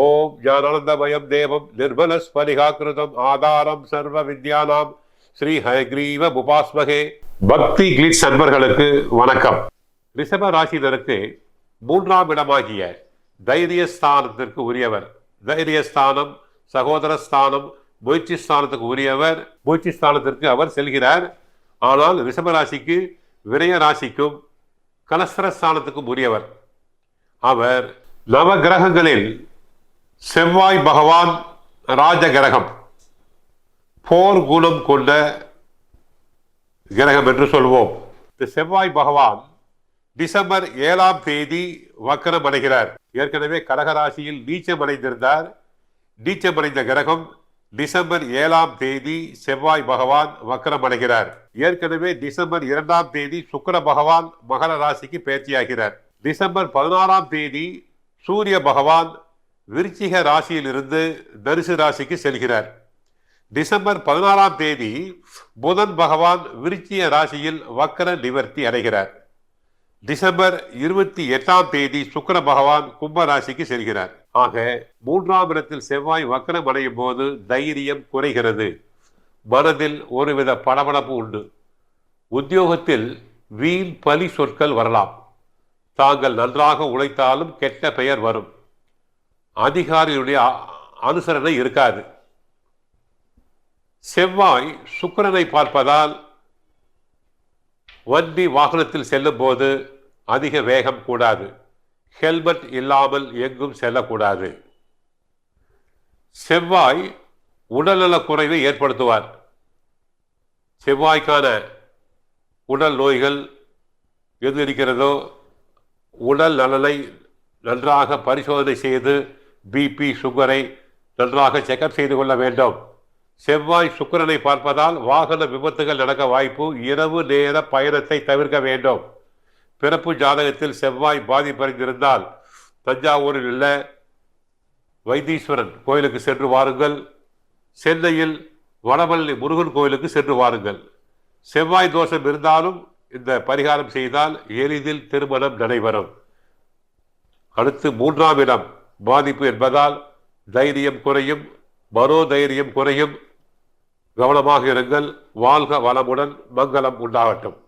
ஓம் ஞானானந்தமயம் தேவம் நிர்மலஸ்பரிகாக்கிருதம் ஆதாரம் சர்வ வித்யானாம். ஸ்ரீ ஹயக்ரீவ உபாஸ்மகே பக்தி கிளிட்ஸ் அன்பர்களுக்கு வணக்கம். ரிஷப ராசினருக்கு மூன்றாம் இடமாகிய தைரியஸ்தானத்திற்கு உரியவர். தைரியஸ்தானம் சகோதரஸ்தானம் முயற்சி ஸ்தானத்துக்கு உரியவர். முயற்சி ஸ்தானத்திற்கு அவர் செல்கிறார். ஆனால் ரிஷப ராசிக்கு விரய ராசிக்கும் கலஸ்திரஸ்தானத்துக்கும் உரியவர். அவர் நவ கிரகங்களில் செவ்வாய் பகவான் ராஜ கிரகம் போர் குணம் கொண்ட கிரகம் என்று சொல்வோம். இந்த செவ்வாய் பகவான் டிசம்பர் ஏழாம் தேதி வக்கரம் அடைகிறார். ஏற்கனவே கடகராசியில் நீச்சம் அடைந்திருந்தார். நீச்சம் அடைந்த கிரகம் டிசம்பர் ஏழாம் தேதி செவ்வாய் பகவான் வக்கரம் அடைகிறார். ஏற்கனவே டிசம்பர் இரண்டாம் தேதி சுக்கிர பகவான் மகர ராசிக்கு பேச்சியாகிறார். டிசம்பர் பதினாறாம் தேதி சூரிய பகவான் விருச்சிக ராசியிலிருந்து தனுசு ராசிக்கு செல்கிறார். டிசம்பர் பதினாறாம் தேதி புதன் பகவான் விருச்சிய ராசியில் வக்கர நிவர்த்தி அடைகிறார். டிசம்பர் இருபத்தி எட்டாம் தேதி சுக்கர பகவான் கும்ப ராசிக்கு செல்கிறார். ஆக மூன்றாம் இடத்தில் செவ்வாய் வக்கரம் அடையும் போது தைரியம் குறைகிறது. மனதில் ஒருவித படபடப்பு உண்டு. உத்தியோகத்தில் வீண் பலி சொற்கள் வரலாம். தாங்கள் நன்றாக உழைத்தாலும் கெட்ட பெயர் வரும். அதிகாரியுடைய அ- அனுசரணை இருக்காது. செவ்வாய் சுக்கரனை பார்ப்பதால் வண்டி வாகனத்தில் செல்லும் போது அதிக வேகம் கூடாது. ஹெல்மெட் இல்லாமல் எங்கும் செல்லக்கூடாது. செவ்வாய் உடல்நல குறைவை ஏற்படுத்துவார். செவ்வாய்க்கான உடல் நோய்கள் எது இருக்கிறதோ உடல் நலனை நன்றாக பரிசோதனை செய்து பிபி சுகரை நன்றாக செக்கப் செய்து கொள்ள வேண்டும். செவ்வாய் சுக்கரனை பார்ப்பதால் வாகன விபத்துகள் நடக்க வாய்ப்பு இரவு நேர பயணத்தை தவிர்க்க வேண்டும். பிறப்பு ஜாதகத்தில் செவ்வாய் பாதிப்படைந்திருந்தால் தஞ்சாவூரில் உள்ள வைத்தீஸ்வரன் கோயிலுக்கு சென்று வாருங்கள். சென்னையில் வடமல்லி முருகன் கோயிலுக்கு சென்று வாருங்கள். செவ்வாய் தோஷம் இருந்தாலும் இந்த பரிகாரம் செய்தால் எளிதில் திருமணம் நடைபெறும். அடுத்து மூன்றாம் இடம். பாதிப்பு என்பதால் தைரியம் குறையும் மனோதைரியம் குறையும். கவனமாக இருங்கள் வாழ்க வளமுடன் மங்களம் உண்டாகட்டும்.